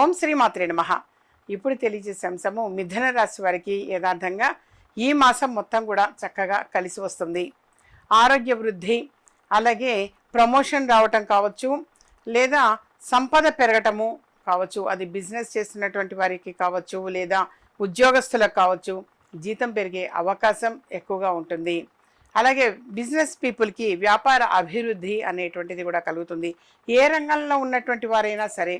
ఓం శ్రీ మాత్రే నమ. ఇప్పుడు తెలియజేసే అంశము మిథున రాశి వారికి యథార్థంగా ఈ మాసం మొత్తం కూడా చక్కగా కలిసి వస్తుంది. ఆరోగ్య వృద్ధి అలాగే ప్రమోషన్ రావటం కావచ్చు లేదా సంపద పెరగటము కావచ్చు అది బిజినెస్ చేస్తున్నటువంటి వారికి కావచ్చు లేదా ఉద్యోగస్తులకు కావచ్చు జీతం పెరిగే అవకాశం ఎక్కువగా ఉంటుంది. అలాగే బిజినెస్ పీపుల్కి వ్యాపార అభివృద్ధి అనేటువంటిది కూడా కలుగుతుంది. ఏ రంగంలో ఉన్నటువంటి వారైనా సరే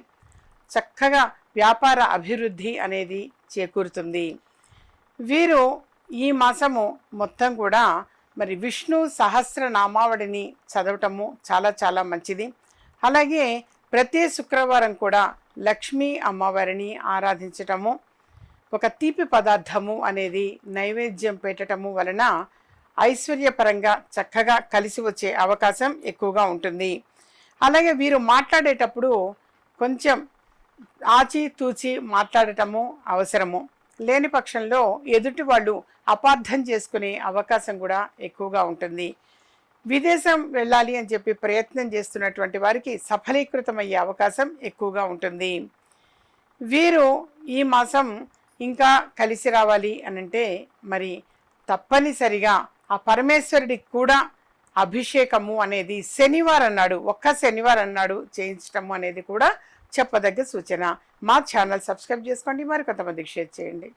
చక్కగా వ్యాపార అభివృద్ధి అనేది చేకూరుతుంది. వీరు ఈ మాసము మొత్తం కూడా మరి విష్ణు సహస్రనామావళిని చదవటము చాలా చాలా మంచిది. అలాగే ప్రతి శుక్రవారం కూడా లక్ష్మీ అమ్మవారిని ఆరాధించటము ఒక తీపి పదార్థము అనేది నైవేద్యం పెట్టటము వలన ఐశ్వర్యపరంగా చక్కగా కలిసి వచ్చే అవకాశం ఎక్కువగా ఉంటుంది. అలాగే వీరు మాట్లాడేటప్పుడు కొంచెం ఆచితూచి మాట్లాడటము అవసరము. లేని పక్షంలో ఎదుటి వాళ్ళు అపార్థం చేసుకునే అవకాశం కూడా ఎక్కువగా ఉంటుంది. విదేశం వెళ్ళాలి అని చెప్పి ప్రయత్నం చేస్తున్నటువంటి వారికి సఫలీకృతమయ్యే అవకాశం ఎక్కువగా ఉంటుంది. వీరు ఈ మాసం ఇంకా కలిసి రావాలి అనంటే మరి తప్పనిసరిగా ఆ పరమేశ్వరుడికి కూడా అభిషేకము అనేది శనివారం నాడు ఒక్క శనివారం నాడు చేయించటము అనేది కూడా చెప్పదగ్గ సూచన. మా ఛానల్ సబ్స్క్రైబ్ చేసుకోండి. మరి కొంతమందికి షేర్ చేయండి.